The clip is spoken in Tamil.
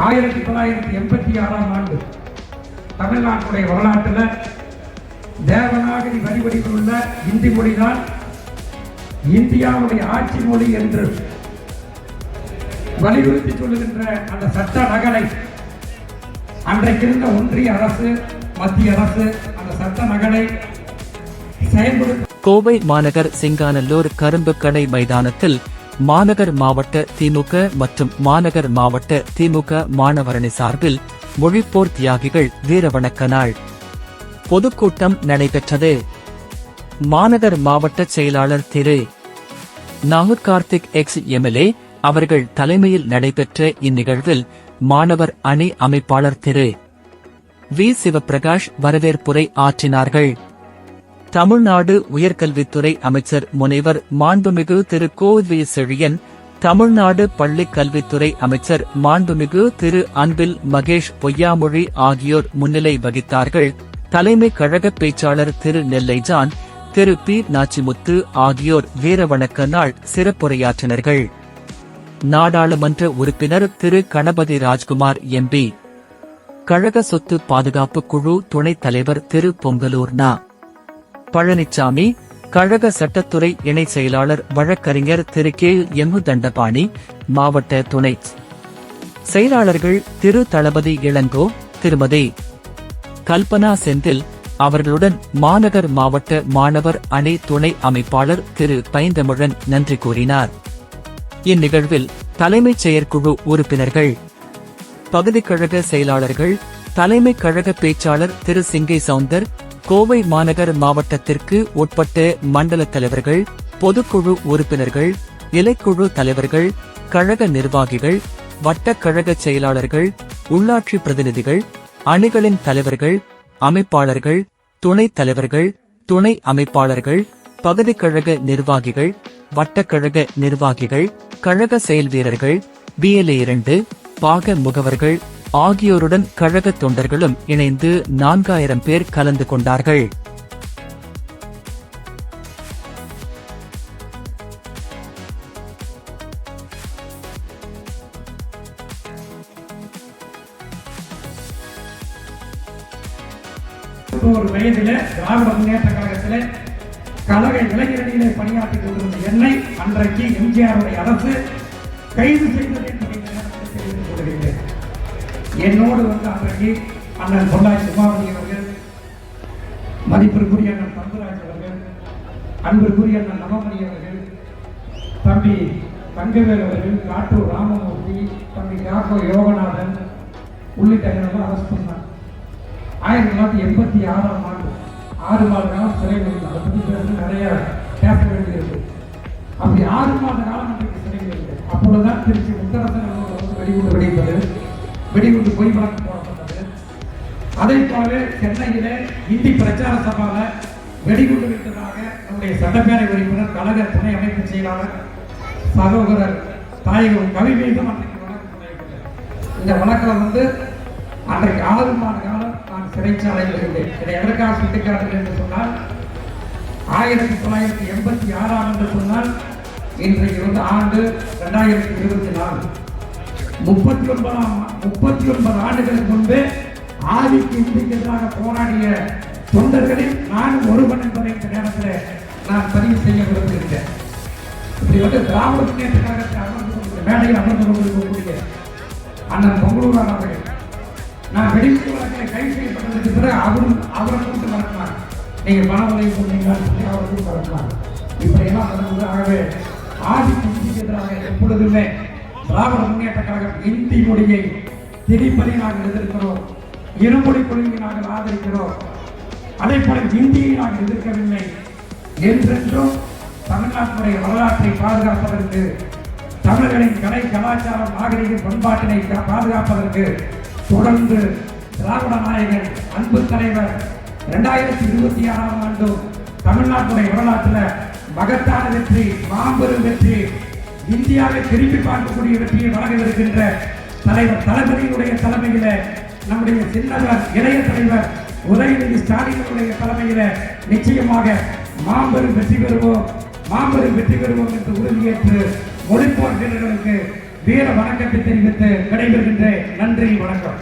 ஆயிரத்தி தொள்ளாயிரத்தி எண்பத்தி ஆறாம் ஆண்டு தமிழ்நாட்டுடைய வரலாற்றில் தேவநாகரி வழிவடிவில் உள்ள இந்தி மொழிதான் இந்தியாவுடைய ஆட்சி மொழி என்று வலியுறுத்தி சொல்லுகின்ற அந்த சட்ட நகலை அன்றைக்கு இருந்த ஒன்றிய அரசு மத்திய அரசு அந்த சட்ட நகலை செயல்படுத்த கோவை மாநகர் சிங்கானல்லூர் கரும்பு கடை மைதானத்தில் மாநகர் மாவட்ட திமுக மற்றும் மாநகர் மாவட்ட திமுக மாணவரணி சார்பில் மொழிப்போர் தியாகிகள் வீரவணக்க நாள். பொதுக்கூட்டம் நடைபெற்றது. மாநகர் மாவட்ட செயலாளர் திரு. நாகூர் கார்த்திக் எக்ஸ் எம்எல்ஏ அவர்கள் தலைமையில் நடைபெற்ற இந்நிகழ்வில் மாணவர் அணி அமைப்பாளர் திரு. வி சிவபிரகாஷ் வரவேற்புரை ஆற்றினார்கள். தமிழ்நாடு உயர்கல்வித்துறை அமைச்சர் முனைவர் மாண்புமிகு திரு கோவி செழியன் தமிழ்நாடு பள்ளிக் கல்வித்துறை அமைச்சர் மாண்புமிகு திரு அன்பில் மகேஷ் பொய்யாமொழி ஆகியோர் முன்னிலை வகித்தார்கள். தலைமை கழக பேச்சாளர் திரு நெல்லைஜான் திரு பி நாச்சிமுத்து ஆகியோர் வீரவணக்க நாள் சிறப்புரையாற்றினர்கள். நாடாளுமன்ற உறுப்பினர் திரு கணபதி ராஜ்குமார் எம்பி கழக சொத்து பாதுகாப்பு குழு துணைத் தலைவர் திரு பொங்கலூர் நா பழனிச்சாமி கழக சட்டத்துறை இணை செயலாளர் வழக்கறிஞர் திரு கே. எம்மு தண்டபாணி மாவட்ட துணை செயலாளர்கள் திரு. தளபதி இளங்கோ திருமதி கல்பனா செந்தில் அவர்களுடன் மாநகர் மாவட்ட மாணவர் அணி துணை அமைப்பாளர் திரு. பைந்தமிழன் நன்றி கூறினார். இந்நிகழ்வில் தலைமைச் செயற்குழு உறுப்பினர்கள் பகுதி கழக செயலாளர்கள் தலைமை கழக பேச்சாளர் திரு. சிங்கை சவுந்தர் கோவை மாநகர் மாவட்டத்திற்கு உட்பட்ட மண்டல தலைவர்கள் பொதுக்குழு உறுப்பினர்கள் இலைக்குழு தலைவர்கள் கழக நிர்வாகிகள் வட்டக்கழக செயலாளர்கள் உள்ளாட்சி பிரதிநிதிகள் அணிகளின் தலைவர்கள் அமைப்பாளர்கள் துணைத் தலைவர்கள் துணை அமைப்பாளர்கள் பகுதி கழக நிர்வாகிகள் வட்டக்கழக நிர்வாகிகள் கழக செயல் வீரர்கள் பிஎல்ஏ இரண்டு பாக முகவர்கள் ஆகியோருடன் கழக தொண்டர்களும் இணைந்து நான்காயிரம் பேர் கலந்து கொண்டார்கள். ஒரு வயதில் திராவிட முன்னேற்ற கழகத்தில் கழக இளைஞரணியிலே பணியாற்றி கொண்டிருந்த என்னை அன்றைக்கு எம்ஜிஆருடைய அரசு கைது செய்தது என்னோடு வந்து அன்றைக்கு அண்ணன் பொள்ளாய் சுமாவதி அவர்கள் மதிப்பிற்குரிய அண்ணன் தம்புராஜ் அவர்கள் அன்பிற்குரிய அண்ணன் நவமணி அவர்கள் தம்பி தங்கவேல் அவர்கள் காட்டூர் ராமமூர்த்தி தம்பி யாக்கோ யோகநாதன் உள்ளிட்ட இடங்கள் அரசு பண்ணார் ஆயிரத்தி தொள்ளாயிரத்தி எண்பத்தி ஆறாம் ஆண்டு ஆறு மாத காலம் சிறை இருக்கு அதை பற்றி பேச நிறைய பேச வேண்டியிருக்கு அப்படி ஆறு மாத காலம் அன்றைக்கு சிறை இருக்கு அப்பொழுதுதான் திருச்சி முத்தரசன் வெடிகுண்டு போடப்பட்டது. அதைப் போலவே சென்னையிலே இந்தி பிரச்சார சபால வெடிகுண்டு விட்டதாக நம்முடைய சட்டப்பேரவை உறுப்பினர் கழக துணை அமைப்பு செயலாளர் சகோதரர் தாயகம் கவி மீதும் அன்றைக்கு வழக்கு இந்த வழக்கில் வந்து அன்றைக்கு ஆறு மாத காலம் நான் சிறைச்சாலையில் இருந்தேன். இதை எதற்காக சுட்டிக்காட்டுகிறேன் என்று சொன்னால் ஆயிரத்தி தொள்ளாயிரத்தி எண்பத்தி ஆறாம் என்று சொன்னால் இன்றைக்கு வந்து ஆண்டு ரெண்டாயிரத்தி இருபத்தி நாலு. முப்பத்தி ஒன்பதாம் முப்பத்தி ஒன்பது ஆண்டுகளுக்கு முன்பே ஆதிக்கு இந்திக்கு எதிராக போராடிய தொண்டர்களில் நான் ஒருவன் என்பதை இந்த நேரத்தில் நான் பதிவு செய்ய விரும்புகிறேன் இப்படி வந்து திராவிட முன்னேற்ற கழகத்தை அமர்ந்து கொண்டு மேடையில் அமர்ந்து கொண்டிருக்கக்கூடிய அண்ணன் பொங்கலூர் அவர்கள் நான் வெடிகுண்டு வழக்கில் கைது செய்யப்பட்டதுக்கு பிறகு அவரும் அவரை கூட்டு வரக்கலாம் நீங்கள் பண உதவி பண்ணீங்களான்னு சொல்லி அவரை கூட்டு வரக்கலாம் இப்படியெல்லாம் நடந்தது ஆகவே ஆதிக்கு இந்திக்கு எதிராக எப்பொழுதுமே திராவிட முன்னேற்ற கழகம் இந்தி மொழியை திணிப்பதை நாங்கள் எதிர்க்கிறோம். இருமொழி கொள்கையை நாங்கள் ஆதரிக்கிறோம். அதே போல இந்தியை நாங்கள் எதிர்க்கவில்லை என்றென்றும் தமிழ்நாட்டுடைய வரலாற்றை பாதுகாப்பதற்கு தமிழர்களின் கலை கலாச்சாரம் நாகரிக பண்பாட்டினை பாதுகாப்பதற்கு தொடர்ந்து திராவிட நாயகன் அன்பு தலைவர் இரண்டாயிரத்தி இருபத்தி ஆறாம் ஆண்டு தமிழ்நாட்டுடைய வரலாற்றில் மகத்தான வெற்றி மாபெரும் வெற்றி இந்தியாவை திரும்பி பார்க்கக்கூடிய வெற்றியை வழங்கவிருக்கின்ற தலைவர் தளபதியினுடைய தலைமையில நம்முடைய சின்னவர் இளைய தலைவர் உதயநிதி ஸ்டாலினுடைய தலைமையில நிச்சயமாக மாபெரும் வெற்றி பெறுவோம். மாபெரும் வெற்றி பெறுவோம் என்று உறுதியேற்று மொழிப்போர் வீரர்களுக்கு வீர வணக்கத்தை தெரிவித்து விடைபெறுகின்ற நன்றி வணக்கம்.